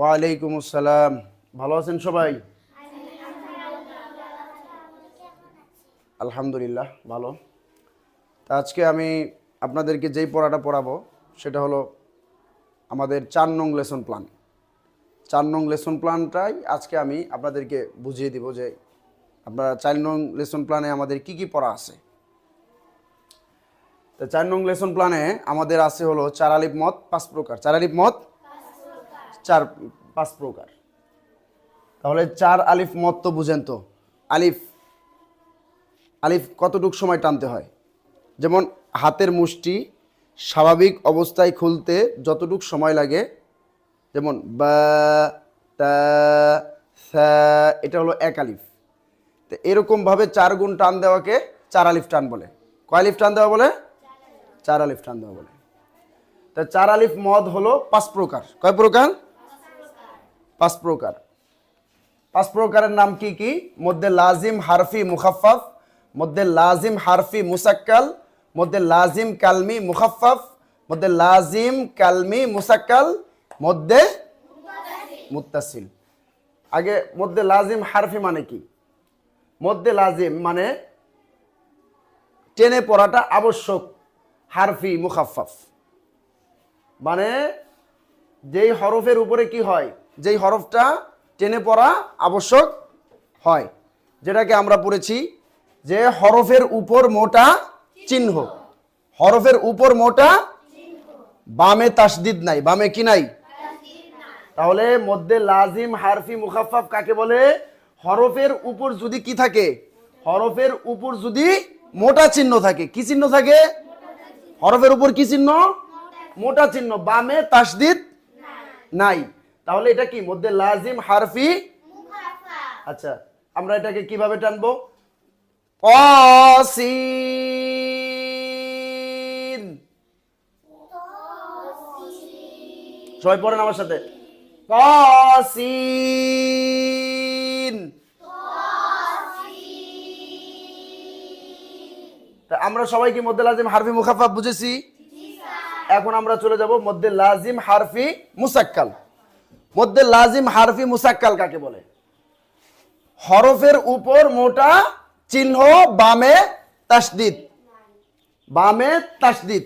ওয়ালাইকুম আসসালাম। ভালো আছেন সবাই? আলহামদুলিল্লাহ, ভালো। তা আজকে আমি আপনাদেরকে যেই পড়াটা পড়াবো, সেটা হলো আমাদের চার নং লেসন প্ল্যান। চার নং লেসন প্ল্যানটাই আজকে আমি আপনাদেরকে বুঝিয়ে দিব যে আপনারা চার নং লেসন প্ল্যানে আমাদের কি কি পড়া আছে। তো চার নং লেসন প্ল্যানে আমাদের আছে হলো চার আলিফ মত, পাঁচ প্রকার। চার আলিফ মত চার, পাঁচ প্রকার। তাহলে চার আলিফ মত তো বুঝেন তো। আলিফ আলিফ কতটুক সময় টানতে হয়? যেমন হাতের মুষ্টি স্বাভাবিক অবস্থায় খুলতে যতটুক সময় লাগে, যেমন বা এটা হলো এক আলিফ। তো এরকমভাবে চার গুণ টান দেওয়াকে চার আলিফ টান বলে। কয় আলিফ টান দেওয়া বলে? চার আলিফ টান দেওয়া বলে। তা চার আলিফ মদ হলো পাঁচ প্রকার। কয় প্রকার? পাঁচ প্রকার। পাঁচ প্রকারের নাম কি কি? মধ্যে লাজিম, হারফি মুখাফাফ মধ্যে লাজিম, হারফি, মুসাক্কাল, মধ্যে লাজিম, কালমি মুখাফাফ মধ্যে লাজিম, কালমি, মুসাক্কাল, মধ্যে মুত্তাসিল। আগে মধ্যে লাজিম, হারফি মানে কি? মধ্যে লাজিম মানে টেনে পড়াটা আবশ্যক, হারফি মুখাফাফ মানে যেই হরফের উপরে কি হয়? যেই হরফটা টেনে পড়া আবশ্যক হয়, যেটাকে আমরা পড়েছি যে হরফের উপর মোটা চিহ্ন। হরফের উপর মোটা বামে তাসদিদ নাই, বামে কি নাই? তাহলে মধ্যে লাজিম, হারফি মুখাফাফ কাকে বলে? হরফের উপর যদি কি থাকে? হরফের উপর যদি মোটা চিহ্ন থাকে, কি চিহ্ন থাকে? হরফের উপর কি চিহ্ন? মোটা চিহ্ন, বামে তাসদিদ নাই। তাহলে এটা কি? মধ্যে লাজিম হারফি? আচ্ছা আমরা এটাকে কীভাবে টানবো? অসিন। সবাই পড়েন আমার সাথে। কসিন আমরা সবাই কি মধ্যে লাজিম হারফি মুখাফাফ বুঝেছি? এখন আমরা চলে যাব মধ্যে লাজিম হারফি মুসাক্কাল। মধ্যে লাজিম হারফি মুসাক্কাল কাকে বলে? হরফের উপর মোটা চিহ্ন, বামে তাসদিদ বামে তাসদিদ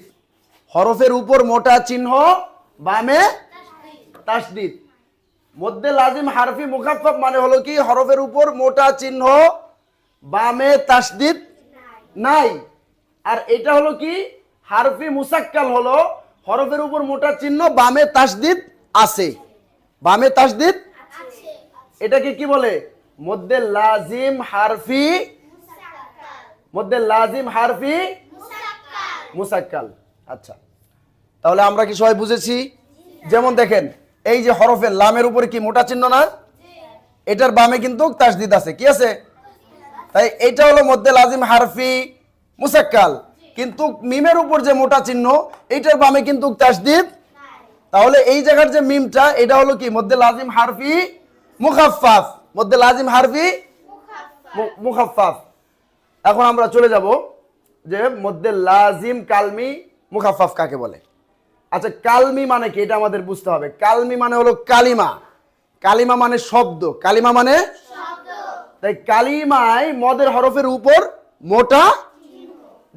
হরফের উপর মোটা চিহ্ন, বামে তাসদিদ মধ্যে লাজিম হারফি মুখাফফ মানে হলো কি? হরফের উপর মোটা চিহ্ন, বামে তাসদিদ নাই। আর এটা হলো কি? হারফি মুসাক্কাল হলো, হরফের উপর মোটা চিহ্ন, বামে তাসদিদ আছে। বামে তাসদিদ? এটাকে কি বলে? মধ্যে লাজিম হারফি মধ্যে লাজিম হারফি মুসাক্কাল। আচ্ছা। তাহলে আমরা কি সবাই বুঝেছি? যেমন দেখেন এই যে হরফের লামের উপরে কি মোটা চিহ্ন না? এটার বামে কিন্তু তাসদিদ আছে। কি আছে? তাই এটা হলো মধ্যে লাজিম হারফি মুসাক্কাল। কিন্তু মিমের উপর যে মোটা চিহ্ন এইটার বামে কিন্তু তাসদিদ তাহলে এই জায়গার যে মিমটা এটা হলো কি? মধ্যে লাজিম হারফি মুখাফাফ মধ্যে লাজিম হারফি মুখাফাফ এখন আমরা চলে যাব যে মধ্যে লাজিম কালমি মুখাফাফ কাকে বলে? আচ্ছা কালমি মানে কি? এটা আমাদের বুঝতে হবে। কালমি মানে হলো কালিমা। কালিমা মানে শব্দ। কালিমা মানে তাই কালিমায় মদের হরফের উপর মোটা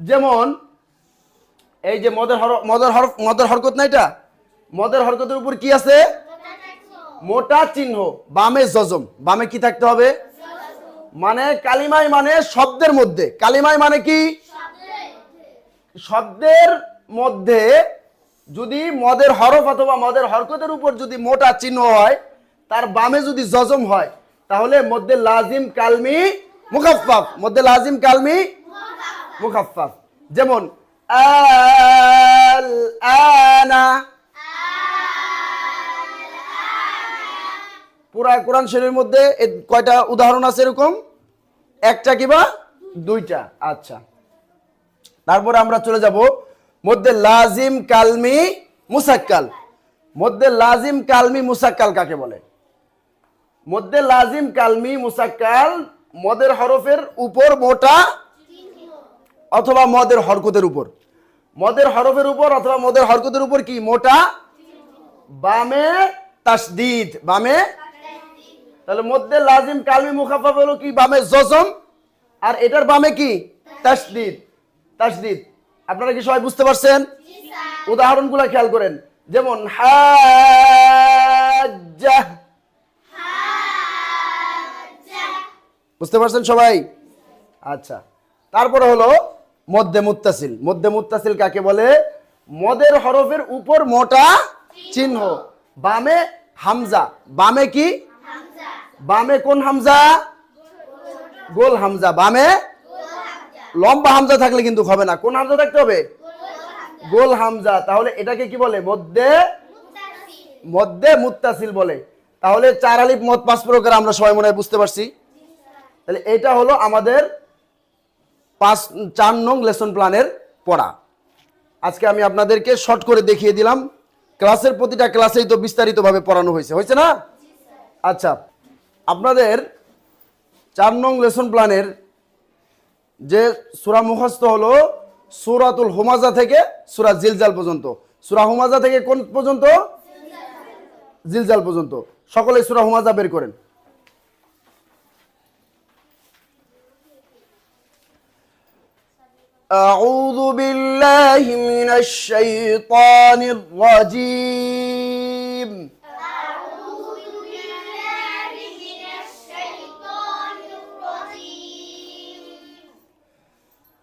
যেমন এই যে মদের হরফ মদের হরফ মদের হরকত না এটা? মদের হরকতের উপর কি আছে? মোটা চিহ্ন, বামে জজম। বামে কি থাকতে হবে? মানে কালিমাই মানে শব্দের মধ্যে। কালিমাই মানে কি? শব্দের মধ্যে যদি মদের হরফ অথবা মদের হরকতের উপর যদি মোটা চিহ্ন হয়, তার বামে যদি জজম হয়, তাহলে মধ্যে লাজিম, কালমি মুখাফাফ মধ্যে লাজিম, কালমি মুখাফাফ যেমন আল পুরা কোরআন শরীফের মধ্যে কয়টা উদাহরণ আছে এরকম? একটা কিবা দুইটা। আচ্ছা। তারপরে আমরা চলে যাব মধ্যে লাজিম কালমি মুসাক্কাল। মধ্যে লাজিম কালমি মুসাক্কাল কাকে বলে? মধ্যে লাজিম কালমি মুসাক্কাল মদের হরফের উপর মোটা অথবা মদের হরকতের উপর। মদের হরফের উপর অথবা মদের হরকতের উপর কি? মোটা? বামে তাসদিদ। বামে তাহলে মধ্যে লাজিম কালমি মুখাফা হলো কি? বামে জজম। আর এটার বামে কি? তাসদিদ। তাসদিদ। আপনারা কি সবাই বুঝতে পারছেন? উদাহরণগুলো খেয়াল করেন। যেমন হাজ্জাহ বুঝতে পারছেন সবাই? আচ্ছা। তারপরে হলো মধ্যে মুত্তাসিল। মধ্যে মুত্তাসিল কাকে বলে? মদের হরফের উপর মোটা চিহ্ন। বামে হামজা। বামে কি? বামে কোন হামজা? গোল হামজা। বামে? লম্বা হামজা থাকলে কিন্তু হবে না। কোন হামজা থাকতে হবে? গোল হামজা। তাহলে এটাকে কি বলে? মধ্যে? মধ্যে মুত্তাসিল বলে। তাহলে চার আলিফ মত পাঁচ প্রকার আমরা সবাই মনে বুঝতে পারছি। তাহলে এটা হলো আমাদের পাঁচ, চার নং লেসন প্ল্যানের পড়া। আজকে আমি আপনাদেরকে শর্ট করে দেখিয়ে দিলাম। ক্লাসের প্রতিটা ক্লাসেই তো বিস্তারিতভাবে পড়ানো হয়েছে। হয়েছে না? আচ্ছা। আপনাদের চার নং লেসন প্ল্যানের যে সুরা মুখস্থ হলো সুরাতুল হুমাজা থেকে সুরা জিলজাল পর্যন্ত সুরা হুমাজা থেকে কোন পর্যন্ত জিলজাল পর্যন্ত সকলে সুরা হুমাজা বের করেন أعوذ بالله من الشيطان الرجيم